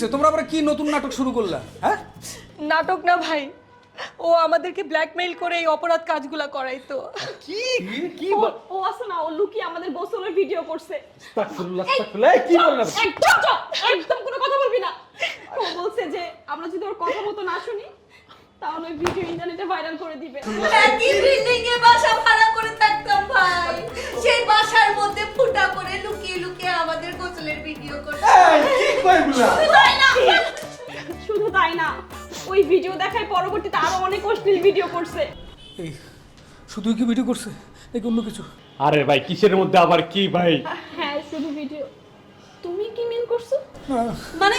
হয়েছে তোমরা আবার কি নতুন নাটক শুরু করলা? হ্যাঁ? নাটক না ভাই ও আমাদেরকে ব্ল্যাকমেইল করে এই অপরাধ কাজগুলা করাইতো। কি? কি? ও- ও আছে না ও লুকিয়ে আমাদের গোসলের ভিডিও করছে। আস্তাগফিরুল্লাহ, আস্তাগফিরুল্লাহ, এই কি বললাম একদম চুপ, একদম কোনো কথা বলবি না। ও বলছে যে আমরা যদি ওর কথা মতো না শুনি তাহলে ওই ভিডিও ইন্টারনেটে ভাইরাল করে দিবে। একই বিল্ডিং এ বাসা ভাড়া করে থাকতাম ভাই। সেই বাসার মধ্যে ফুটা করে লুকিয়ে লুকিয়ে আমাদের গোসলের ভিডিও করছে। শুধু তাই না ওই ভিডিও দেখায় পরবর্তীতে আরও অনেক অশ্লীল ভিডিও করছে। এই শুধুই কি ভিডিও করছে? নাকি অন্য কিছু? আরে ভাই কিসের মধ্যে আবার কি ভাই? হ্যাঁ শুধু ভিডিও তুমি কি মিন করছ? মানে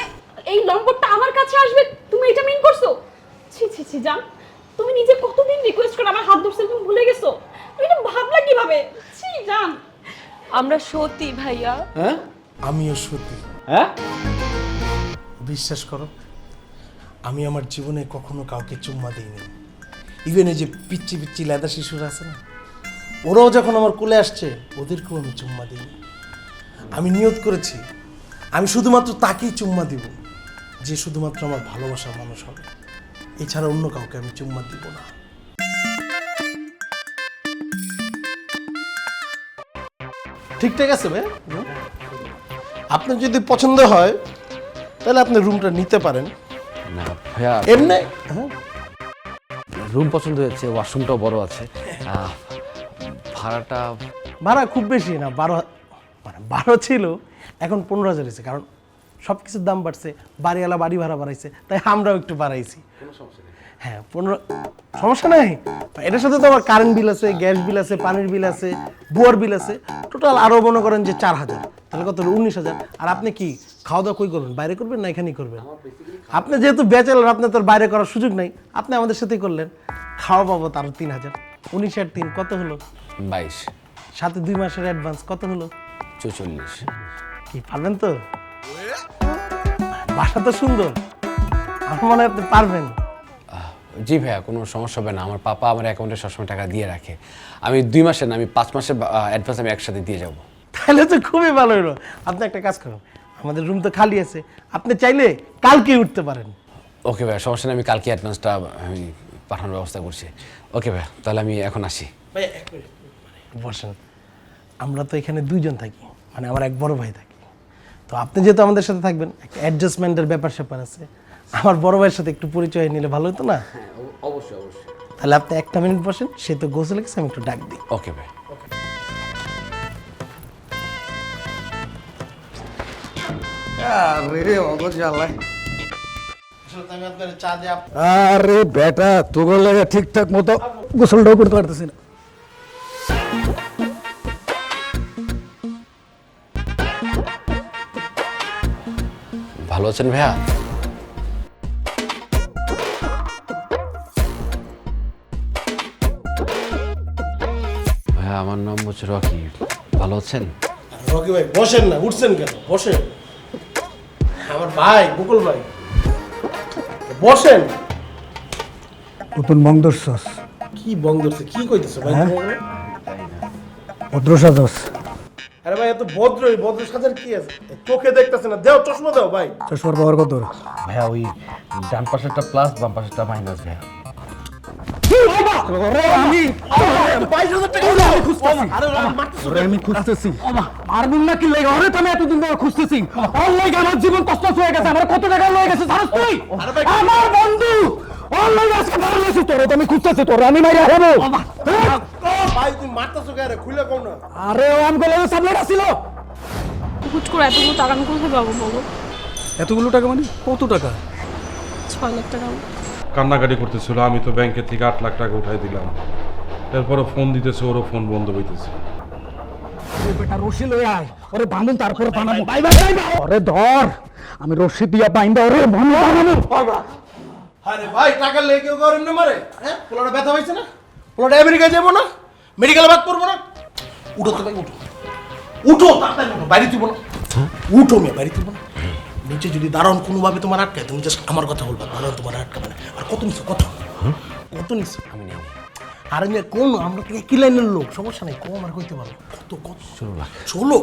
এই নম্বরটা আমার কাছে আসবে তুমি এটা মিন করছ? ছি ছি ছি জান। তুমি নিজে কতদিন রিকোয়েস্ট করে আমার হাত ধরছিলে তুমি ভুলে গেছো? তুমি এটা ভাবলা কীভাবে? ছি জান। আমরা সত্যি ভাইয়া। হ্যাঁ? আমিও সত্যি হ্যাঁ? বিশ্বাস করো, আমি আমার জীবনে কখনো কাউকে চুম্মা দিইনি। ইভেন এই যে পিচ্ছি পিচ্ছি লেদা শিশুরা আছে না, ওরাও যখন আমার কোলে আসছে, ওদেরকেও আমি চুম্মা দিইনি। আমি নিয়ত করেছি, আমি শুধুমাত্র তাকেই চুম্মা দিব, যে শুধুমাত্র আমার ভালোবাসার মানুষ হবে। এছাড়া অন্য কাউকে আমি চুম্মা দিব না। ঠিকঠাক আছে ভাই আপনার যদি পছন্দ হয় তাহলে আপনি রুমটা নিতে পারেন। না ভাইয়া এমনি হ্যাঁ। রুম পছন্দ হয়েছে ওয়াশরুমটাও বড় আছে। আহ, ভাড়াটা ভাড়া খুব বেশি না বারো মানে বারো ছিল এখন পনেরো হাজার হয়েছে কারণ সব কিছুর দাম বাড়ছে বাড়িওয়ালা বাড়ি ভাড়া বাড়াইছে তাই আমরাও একটু বাড়াইছি। হ্যাঁ পনেরো সমস্যা নাই। এটার সাথে তো আমার কারেন্ট বিল আছে গ্যাস বিল আছে পানির বিল আছে বুয়ার বিল আছে। টোটাল আরও মনে করেন যে চার হাজার। তাহলে কত হলো? উনিশ হাজার। আর আপনি কি খাওয়া দাওয়া কই করবেন? বাইরে করবেন না এখানেই করবেন? আপনি যেহেতু ব্যাচেলার আপনার তো বাইরে করার সুযোগ নাই। আপনি আমাদের সাথেই করলেন। খাওয়া পাবো তারও তিন হাজার। উনিশ আর তিন কত হলো? বাইশ। সাথে দুই মাসের অ্যাডভান্স কত হলো? চৌচল্লিশ। কি পারবেন তো? বাসা তো সুন্দর। আমার মনে হয় আপনি পারবেন। জি ভাইয়া কোনো সমস্যা হবে না। আমার পাপা আমার অ্যাকাউন্টে সবসময় টাকা দিয়ে রাখে। আমি দুই মাসের না আমি পাঁচ মাসের অ্যাডভান্স আমি একসাথে দিয়ে যাব। তাহলে তো খুবই ভালো হলো। আপনি একটা কাজ করুন আমাদের রুম তো খালি আছে। আপনি চাইলে কালকে উঠতে পারেন। ওকে ভাইয়া সমস্যা নেই আমি কালকে অ্যাডভান্সটা আমি পাঠানোর ব্যবস্থা করছি। ওকে ভাইয়া তাহলে আমি এখন আসি। বসেন আমরা তো এখানে দুইজন থাকি মানে আমার এক বড় ভাই থাকি। তো আপনি যেহেতু আমাদের সাথে থাকবেন একটা অ্যাডজাস্টমেন্টের ব্যাপার স্যাপার আছে। আমার বড় ভাইয়ের সাথে একটু পরিচয় নিলে ভালো হতো না? অবশ্যই অবশ্যই। তাহলে আপনি একটা মিনিট বসেন সে তো গোসলে গেছে আমি একটু ডাক দিই। ওকে ভাই। আরে আরে বেটা তোর লাগে ঠিকঠাক মতো গোসলটাও করতে পারতেছি না। ভালো আছেন ভাইয়া? রকি ভালো আছেন? রকি ভাই বসেন না উঠছেন কেন? বসেন। আমার ভাই বকুল ভাই। বসেন। নতুন মংদর সস কি বং ধরছে কি কইতেছে ভাই? হ্যাঁ? তোমাকে? ভদ্রসা দস আরে ভাই এত ভদ্র ভদ্র সাজার কি আছে? চোখে দেখতেছে না। দেও চশমা দাও ভাই। চশমার পাওয়ার কত ভাইয়া ওই ডান পাশেরটা প্লাস বাম পাশেরটা মাইনাস ভাইয়া। আমি খুঁজতেছি মারবুন না কি লেগে অরে তুমি এতদিন ধরে খুঁজতেছি ওর লেগে আমার জীবন কষ্ট হয়ে গেছে আমার কত টাকা লয়ে গেছে জানিস তুই আমার বন্ধু ওর লেগে আজকে ভালো লেগেছে তোরে আমি খুঁজতেছি তোরে আমি মাইরা হেবো আরে ও আমাকে লেগে সামনে ছিল হুট করে এতগুলো টাকা আমি কোথায় পাবো বলো এতগুলো টাকা মানে? কত টাকা? ছয় লাখ টাকা। কান্নাকাটি করতেছিল আমি তো ব্যাংকের থেকে আট লাখ টাকা উঠাই দিলাম। এরপরে ফোন দিতেছে ওরও ফোন বন্ধ হইতেছে। বেটা রশি লয়ে আয়। ওরে বাঁধুন তারপরে বানাবো। বাই বাই বাই ওরে ধর আমি রশি দিয়া বাইন্দা ওরে বানাবো আরে ভাই টাকা লেগে কেউ কারণ না মারে হ্যাঁ? পোলাটা ব্যথা হয়েছে না? পোলাটা আমেরিকায় যাব না? মেডিকেলে বাদ পড়ব না? উঠো তো ভাই উঠো। উঠো তাড়াতাড়ি উঠো। বাইরে তুইব না। উঠো মেয়ে বাইরে তুইব না। নিচে যদি দারুণ কোনোভাবে তোমার আটকায় তুমি জাস্ট আমার কথা বলবা দারুণ তোমার আটকাবে না। আর কত নিছো কত কত নিছো আমি নেই আরে মেয়ে কোন আমরা তো একই লাইনের লোক? সমস্যা নেই কম আর কইতে পারো। কত কত? ষোলো লাখ ষোলো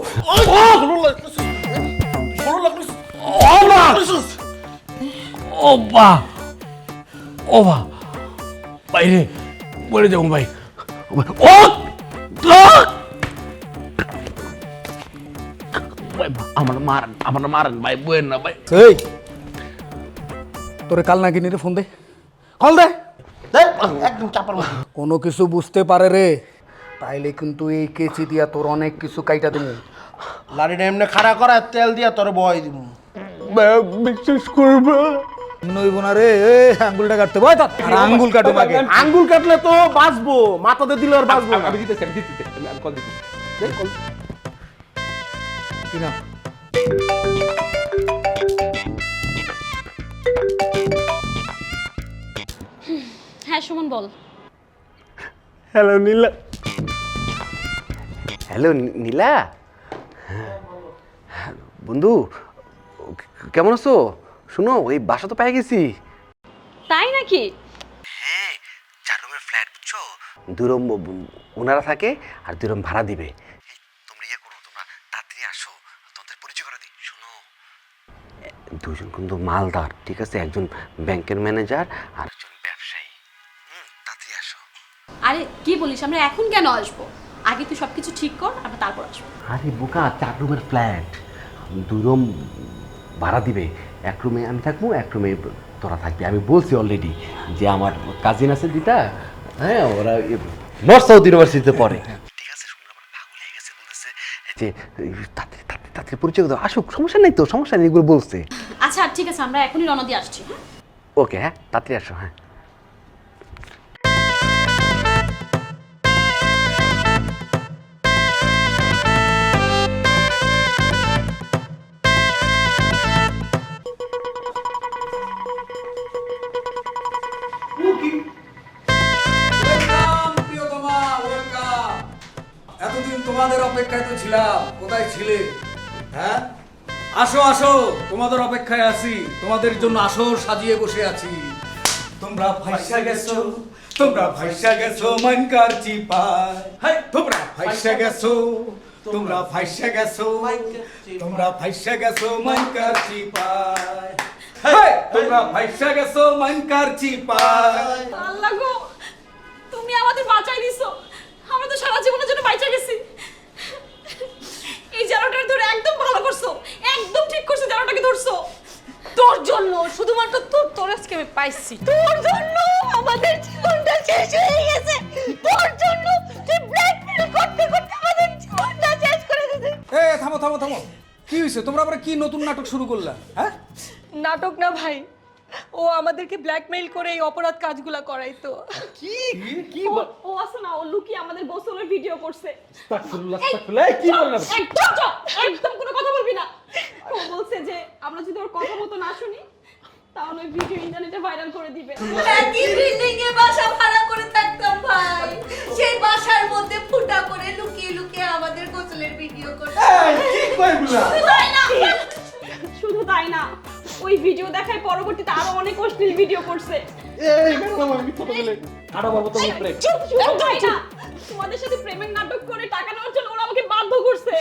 ষোলো লাখ লাখ লাখ। ও বা ও বা বাইরে। বলে যাব ভাই। ও ভাই আমার মারেন আমার মারেন ভাই বইয়েন না ভাই। এই তোরে কাল নাকি নিরে ফোন দে। কল দে। একদম চাপার কোনো কিছু বুঝতে পারে রে। তাইলে কিন্তু এই কেচি দিয়া তোর অনেক কিছু কাইটা দেবো লাড়িটা এমনি খাড়া করা তেল দিয়া তোর বয় দিব বিশ্বাস করবে। নইব না রে আঙ্গুলটা কাটতে বয় তার আঙ্গুল কাটো আগে। আঙ্গুল কাটলে তো বাঁচবো মাথাতে দিলে আর বাঁচবো আমি দিতেছি আমি দিতেছি। আমি- আমি কল দিতেছি কি না হ্যাঁ সুমন বল। হ্যালো নীলা হ্যালো নীলা বন্ধু কেমন আছো? শুনো ওই বাসা তো পেয়ে গেছি। তাই নাকি? চার রুমের ফ্ল্যাট বুঝছ? দুই ওনারা থাকে আর দুই রুম ভাড়া দিবে এই, তোমরা ইয়ে করো তোমরা তাড়াতাড়ি আসো তোমাদের পরিচয় করে দিই শোনো এ, দুজন কিন্তু মালদার ঠিক আছে? একজন ব্যাংকের ম্যানেজার আর একজন ব্যবসায়ী। তাড়াতাড়ি আসো। আরে কি বলিস? আমরা এখন কেন আসব? আগে তুই সবকিছু ঠিক কর আমরা তারপর আসব। আরে বোকা চার রুমের ফ্ল্যাট। দুই রুম ভাড়া দিবে। এক রুমে আমি থাকব এক রুমে তোরা থাকবি। আমি বলছি অলরেডি যে আমার কাজিন আছে দুটা হ্যাঁ ওরা নর্থ সাউথ ইউনিভার্সিটিতে পড়ে। ঠিক আছে শুনলাম পাগল হয়ে গেছে বলতেছে যে এই, তাড়াতাড়ি পরিচয় দাও। আসুক সমস্যা নেই তো সমস্যা নেই এগুলো বলছে। আচ্ছা ঠিক আছে আমরা এখনই রওনা দিয়ে আসছি হ্যাঁ? ওকে হ্যাঁ তাড়াতাড়ি আসো হ্যাঁ। এতদিন তোমাদের অপেক্ষায় তো ছিলাম কোথায় ছিলে? হ্যাঁ? আসো আসো। তোমাদের অপেক্ষায় আছি। তোমাদের জন্য আসর সাজিয়ে বসে আছি। তোমরা ফাইসা গেছো। তোমরা ফাইসা গেছো মানকার চিপায়। তোমরা ফাইসা গেছো। তোমরা ফাইসা গেছো। তোমরা ফাইসা গেছো মানকার চিপায়। তোমরা ফাইসা গেছো মানকার চিপায়। তুমি আমাদের বাঁচাই দিছো। আমরা তো সারা জীবনের জন্য বাঁচা গেছি। এই জানোটার ধরে একদম ভালো করছ একদম ঠিক করছ জানোটাকে ধরছো। তোর জন্য শুধুমাত্র তোর তোর আজকে আমি পাইছি। তোর জন্য আমাদের জীবনটা শেষ হয়ে গেছে। তোর জন্য তুই ব্ল্যাকমেল করতে করতে আমাদের জীবনটা শেষ করে দিছিস এ থামো থামো থামো। কি হয়েছে? তোমরা আবার কি নতুন নাটক শুরু করলা? হ্যাঁ? নাটক না ভাই ও আমাদেরকে ব্ল্যাকমেইল করে এই অপরাধ কাজগুলা করাইতো। কি? ও- ও আছে না ও লুকিয়ে আমাদের গোসলের ভিডিও করছে। কি বললাম একদম চুপ, একদম কোনো কথা বলবি না। ও বলছে যে আমরা যদি ওর কথা মতো না শুনি তাহলে ওই ভিডিও ইন্টারনেটে ভাইরাল করে দিবে। একই বিল্ডিং এ বাসা ভাড়া করে থাকতাম ভাই? সেই বাসার মধ্যে ফুটা করে লুকিয়ে লুকিয়ে আমাদের গোসলের ভিডিও করতো শুধু তাই না শুধু তাই না। ওই ভিডিও দেখায় পরবর্তীতে আরও অনেক অশ্লীল ভিডিও করছে। না তোমাদের সাথে প্রেমের নাটক করে টাকা নেওয়ার জন্য ওরা আমাকে বাধ্য করছে।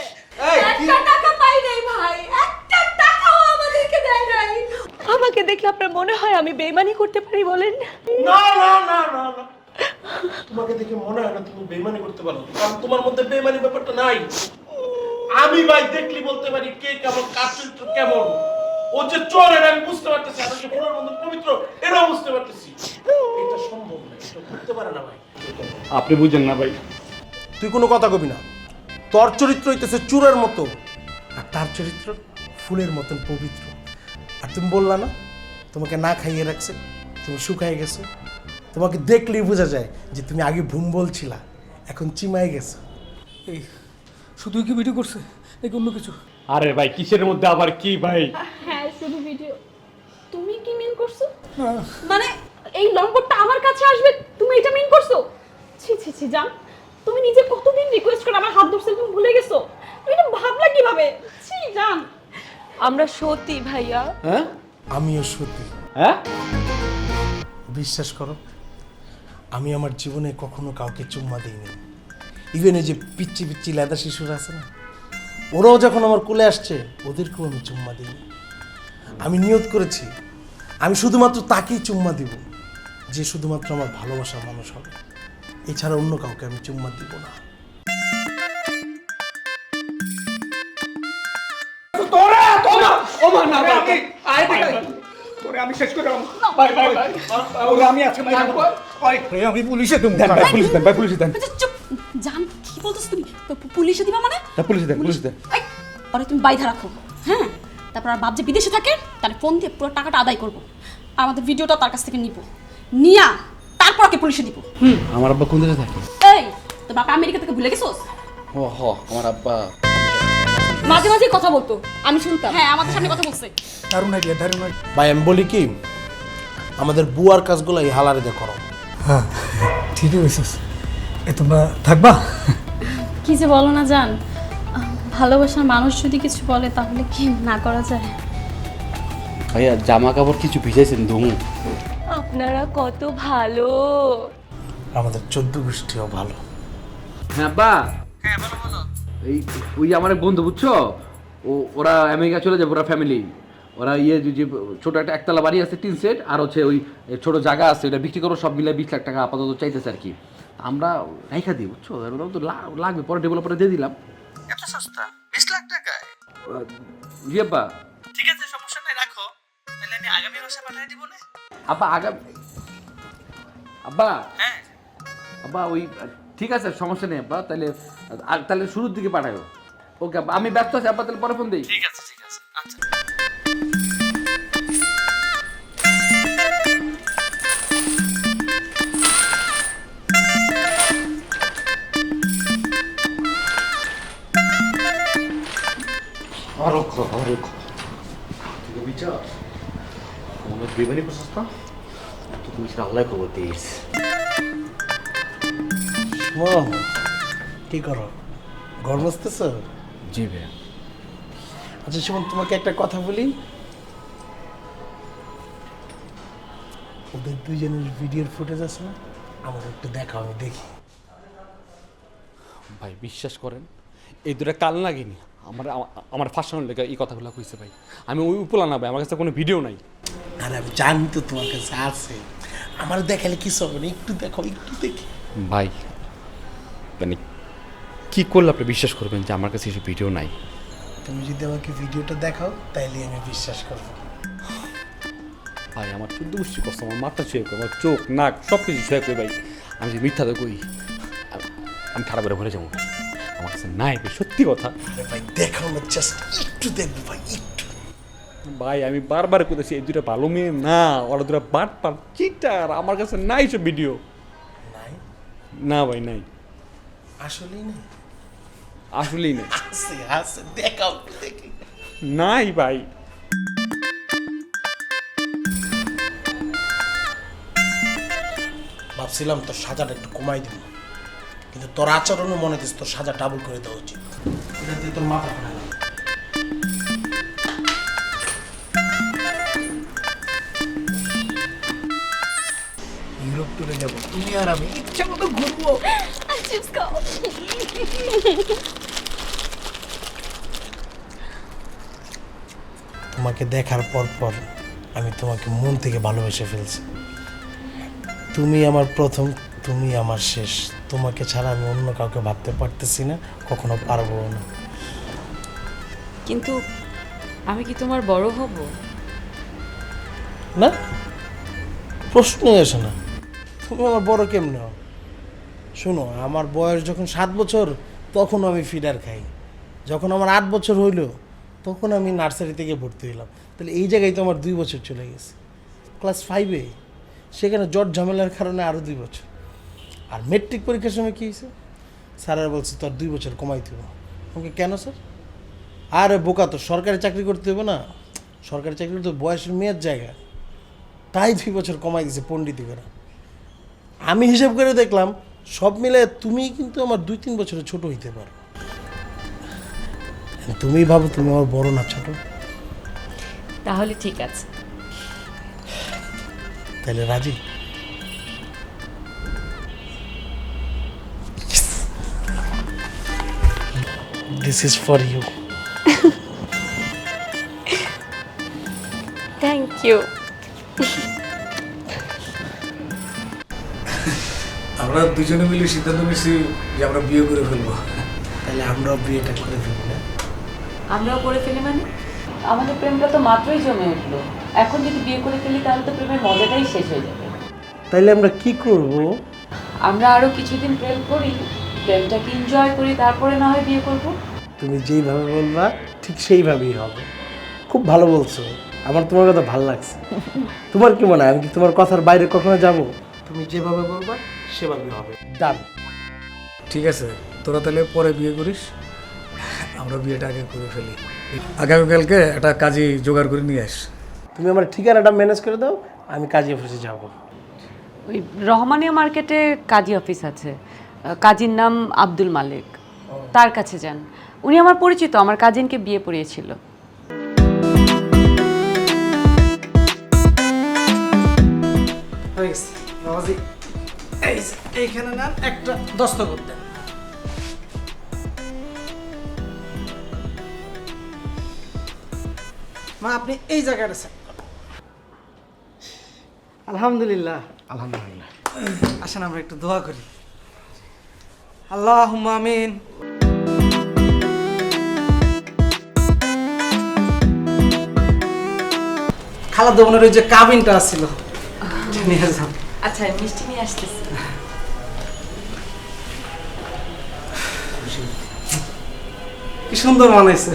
একটা টাকা পাই নাই ভাই। একটা টাকাও আমাদেরকে দেয় নাই। আমাকে দেখলে আপনার মনে হয় আমি বেইমানি করতে পারি বলেন? না না না না না। তোমাকে দেখে মনে হয় না তুমি বেইমানি করতে পারো। কারণ তোমার মধ্যে বেইমানি ব্যাপারটা নাই। আমি ভাই দেখলি বলতে পারি কে কেমন কার চরিত্র কেমন। ও যে চোর এটা আমি বুঝতে পারতেছি পবিত্র এটাও বুঝতে পারতেছি। এটা সম্ভব না এটা করতে পারে না ভাই। আপনি বুঝেন না ভাই। তুই কোনো কথা কবি না। তোর চরিত্র হইতেছে চুরের মতো আর তার চরিত্র ফুলের মতন পবিত্র। আর তুমি বললা না তোমাকে না খাইয়ে রাখছে তুমি শুকায় গেছো। তোমাকে দেখলেই বোঝা যায় যে তুমি আগে ভুম বলছিলা এখন চিমাই গেছো। এই শুধুই কি ভিডিও করছে নাকি অন্য কিছু? আরে ভাই কিসের মধ্যে আবার কি ভাই? শুধু ভিডিও তুমি কি মিন করছ? না মানে এই নম্বরটা আমার কাছে আসবে তুমি এটা মিন করছ? ছি ছি ছি জান তুমি নিজে কতদিন রিকোয়েস্ট করে আমার হাত ধরছিলে তুমি ভুলে গেছো? তুমি এটা ভাবলা কীভাবে? ছি জান। আমরা সত্যি ভাইয়া। হ্যাঁ? আমিও সত্যি হ্যাঁ? বিশ্বাস করো আমি আমার জীবনে কখনো কাউকে চুম্মা দিইনি। ইভেন এই যে পিচ্ছি পিচ্ছি লেদা শিশুরা আছে না ওরাও যখন আমার কোলে আসছে ওদেরকেও আমি চুম্মা দিইনি। আমি নিয়ত করেছি। আমি শুধুমাত্র তাকেই চুম্মা দিব যে শুধুমাত্র আমার ভালোবাসার মানুষ হবে। এছাড়া অন্য কাউকে আমি চুম্মা দিব না। আমি শেষ করে বাই বাই বাই আমি আজকে আমি পুলিশে তুমি দেন ভাই পুলিশ দেন ভাই পুলিশ দেন। আচ্ছা, জান কি বলতেছ তুমি? পুলিশে দিবা মানে? পুলিশ দেন পুলিশ দেন। এই, তুমি বাইধা রাখো। তারপর আর বাপ যে বিদেশে থাকে তাহলে ফোন দিয়ে পুরো টাকাটা আদায় করব। আমাদের ভিডিওটা তার কাছ থেকে নিব। নিয়া তারপর ওকে পুলিশে দিব হুম আমার আব্বা কোন দেশে থাকে? এই তো বাপা আমেরিকা থেকে ভুলে গেছোস? ও হ আমার আব্বা। মাঝে মাঝে কথা বলতো আমি শুনতাম। হ্যাঁ আমাদের সামনে কথা বলছে। দারুণ আইডিয়া দারুণ। ভাই আমি বলি কি আমাদের বুয়ার কাজগুলো এই হালারে দিয়ে করো। হ্যাঁ ঠিকই হয়েছিস এ তোমরা থাকবা? কি যে বলো না জান ভালোবাসার মানুষ যদি কিছু বলে তাহলে কি না করা যায়? ভাইয়া জামা কাপড় কিছু ভিজাইছেন ধুমু। আপনারা কত ভালো। আমাদের চোদ্দ গোষ্ঠীও ভালো। হ্যাঁ বা এই ওই আমার এক বন্ধু বুঝছ? ও ওরা আমেরিকা চলে যাবে ওরা ফ্যামিলি ওরা ইয়ে যে- ছোট একটা একতলা বাড়ি আছে তিন সেট আর হচ্ছে ওই ছোট জায়গা আছে ওটা বিক্রি করো সব মিলে বিশ লাখ টাকা আপাতত চাইতেছে আর কি। আমরা রাইখা দিই বুঝছ? তো লা- লাগবে পরে ডেভেলপারে দিয়ে দিলাম। এত সস্তা? বিশ লাখ টাকায়? ইয়ে ঠিক আছে সমস্যা নাই রাখো। তাহলে আমি আগামী মাসে পাঠিয়ে দিব না? আব্বা আগামী আব্বা। হ্যাঁ। আব্বা ওই ঠিক আছে সমস্যা নেই আব্বা। তাহলে তাহলে শুরুর দিকে পাঠাবো ওকে আব্বা আমি ব্যস্ত আছি আব্বা তাহলে পরে ফোন দিই। ঠিক আছে। আরও আরও বিচার মনে বেমানি করছিস না তো তুমি সেটা আল্লাহ খবর দিস কি করো ঘর বসতেছ জি ভাইয়া আচ্ছা সুমন তোমাকে একটা কথা বলি ওদের দুইজনের ভিডিওর ফুটেজ আছে না আমার একটু দেখাও আমি দেখি ভাই বিশ্বাস করেন এই দুটা কাল লাগেনি আমার আমা- আমার ফাঁসানোর লেগে এই কথাগুলো কইছে ভাই। আমি ওই উপলা না ভাই আমার কাছে কোনো ভিডিও নাই। আরে আমি জানি তো তোমার কাছে আছে। আমার দেখালে কিছু হবে? না একটু দেখো একটু দেখি। ভাই মানে কি করলে আপনি বিশ্বাস করবেন যে আমার কাছে এসব ভিডিও নাই? তুমি যদি আমাকে ভিডিওটা দেখাও তাইলে আমি বিশ্বাস করব। ভাই আমার চোদ্দ গোষ্ঠী কষ্ট আমার মাথা ছুঁয়ে আমার চোখ নাক সব কিছু ছুঁয়ে কই ভাই। আমি যে মিথ্যা তো কই আমি- আমি খারাপ করে ভরে যাব। আমার কাছে নাই ভাই সত্যি কথা। ভাই দেখাও না জাস্ট একটু দেখব ভাই একটু। ভাই আমি বারবার করেছি এই দুটা ভালো মেয়ে না ওরা দুটা বাট পাট চিটার আমার কাছে নাই সব ভিডিও নাই? না ভাই নাই। আসলেই নেই? আসলেই নেই। আছে আছে দেখাও দেখি। নাই ভাই। ভাবছিলাম তোর সাজাটা একটু কমাই দিব। কিন্তু তোর আচরণও মনে দিস তোর সাজা ডাবল করে দেওয়া উচিত। এটা দিয়ে তোর মাথা ঘোরায় ইউরোপ টুরে যাব। তুমি আর আমি ইচ্ছা মতো ঘুরবো। তোমাকে দেখার পর পর আমি তোমাকে মন থেকে ভালোবেসে ফেলছি। তুমি আমার প্রথম তুমি আমার শেষ। তোমাকে ছাড়া আমি অন্য কাউকে ভাবতে পারতেছি না কখনো পারব না। কিন্তু আমি কি তোমার বড় হব? না প্রশ্নই আসে না। তুমি আমার বড় কেমনে হও? শোনো আমার বয়স যখন সাত বছর তখন আমি ফিডার খাই। যখন আমার আট বছর হইল তখন আমি নার্সারি থেকে ভর্তি হইলাম। তাহলে এই জায়গায় তো আমার দুই বছর চলে গেছে। ক্লাস ফাইভে সেখানে জট ঝামেলার কারণে আরও দুই বছর। আর মেট্রিক পরীক্ষার সময় কী হয়েছে? স্যারেরা বলছে তোর দুই বছর কমাইতে হবে আমাকে কেন স্যার? আরে বোকা তো সরকারি চাকরি করতে হবে না। সরকারি চাকরি তো বয়সের মেয়ের জায়গা। তাই দুই বছর কমাই দিছে পণ্ডিতি করে আমি হিসাব করে দেখলাম সব মিলে তুমি কিন্তু আমার দুই তিন বছরে ছোট হইতে পারো। তুমি ভাবো তুমি আমার বড় না ছোট? তাহলে ঠিক আছে। তাহলে রাজি? This is for you thank you আমরা দুজনে মিলে সিদ্ধান্ত নিয়েছি যে আমরা বিয়ে করে ফেলব। তাহলে আমরাও বিয়েটা করে ফেলব না? আমরাও করে ফেলি মানে? আমাদের প্রেমটা তো মাত্রই জমে উঠল। এখন যদি বিয়ে করে ফেলি তাহলে তো প্রেমের মজাটাই শেষ হয়ে যাবে। তাহলে আমরা কি করব? আমরা আরও কিছুদিন প্রেম করি। প্রেমটাকে এনজয় করি তারপরে না হয় বিয়ে করব। তুমি যেইভাবে বলবা ঠিক সেইভাবেই হবে। খুব ভালো বলছো। আমার তোমার কথা ভালো লাগছে। তোমার কি মনে হয়? আমি কি তোমার কথার বাইরে কখনো যাব? তুমি যেভাবে বলবা সেভাবেই হবে। ডান ঠিক আছে তোরা তাহলে পরে বিয়ে করিস। আমরা বিয়েটা আগে করে ফেলি। আগামীকালকে একটা কাজে জোগাড় করে নিয়ে আস তুমি আমার ঠিকানাটা ম্যানেজ করে দাও আমি কাজী অফিসে যাব। ওই রহমানিয়া মার্কেটে কাজী অফিস আছে। কাজীর নাম আব্দুল মালিক। তার কাছে যান। উনি আমার পরিচিত আমার কাজিনকে বিয়ে পড়িয়েছিল। এইখানে একটা দস্তখত দেন। মা আপনি এই জায়গাটা সেট আলহামদুলিল্লাহ। আলহামদুলিল্লাহ। আসেন আমরা একটু দোয়া করি। আল্লাহ আমিন খালা দোকানের ওই যে কাবিনটা নিয়ে যাও। আচ্ছা মিষ্টি নিয়ে আসতেছি। কি সুন্দর বানাইছে।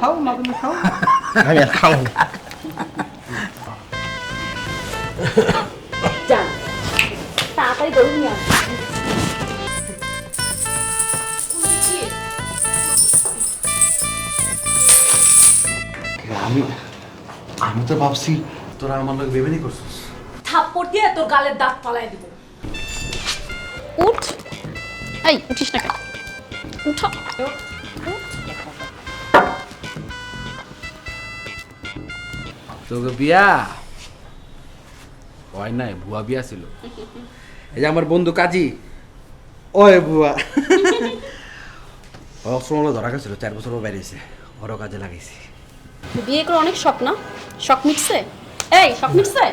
খাও মা তুমি খাও আমি আর খাব না যান তাড়াতাড়ি গরু নিয়ে আসুন আমি আমি তো ভাবছি তোরা আমার লোক ভেবে নি করছিস। থাপ্পড় দিয়ে তোর গালের দাঁত পালাই দিব। উঠ। এই উঠিস না কেন? উঠো। তোকে বিয়া? হয় নাই ভুয়া বিয়া ছিল। এই যে আমার বন্ধু কাজী। ওই বুয়া অস্ত্র ধরা গেছিল চার বছর বেরিয়েছে। ওরও কাজে লাগাইছি। বিয়ে করে অনেক শখ না? শখ মিটছে? এই শখ মিটছে?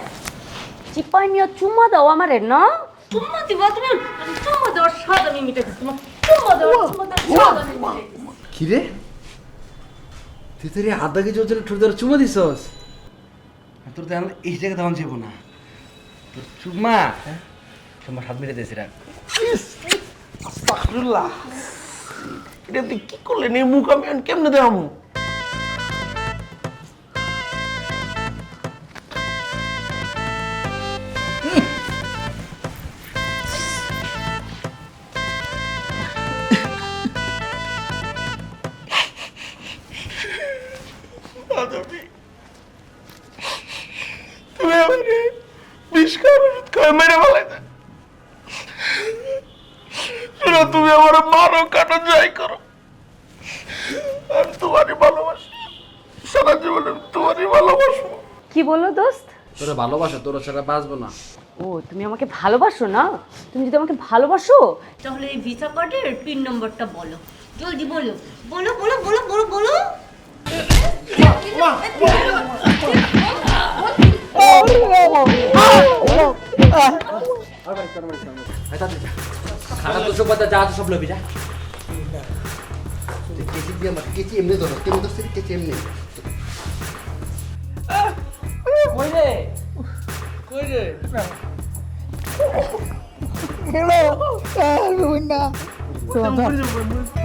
চিপাই নিয়ে চুম্মা দাও আমারে না? চুম্মা দিবা তুমি চুম্মা দেওয়ার স্বাদ আমি মিটে দিচ্ছি চুম্মা দেওয়ার চুম্মা দেওয়ার স্বাদ আমি। কি রে তুই তোর হাত দাগে চলছিল ঠোঁট ধরে চুমা দিছস। তোর তো এই জায়গায় তেমন যাব না। তোর চুমা তোমার সাত মেরে দিয়েছি রাখ। এটা তুই কি করলেন এই মুখ আমি কেমনে দেওয়ামু তুমি বলল দোস্ত। তোরা ভালোবাসা তোরা ছাড়া বাঁচবো না। ও তুমি আমাকে ভালোবাসো না? তুমি যদি আমাকে ভালোবাসো? তাহলে এই ভিসা কার্ডের পিন নম্বরটা বলো। জলদি বলো। বলো বলো বলো বলো বলো। খারাপ কথা যা সব লবি যা। কেচি দিয়ে আমার কেচি এমনি ধরো কেমন ধরছে কেচি এমনি। কই রে তুমি উচিত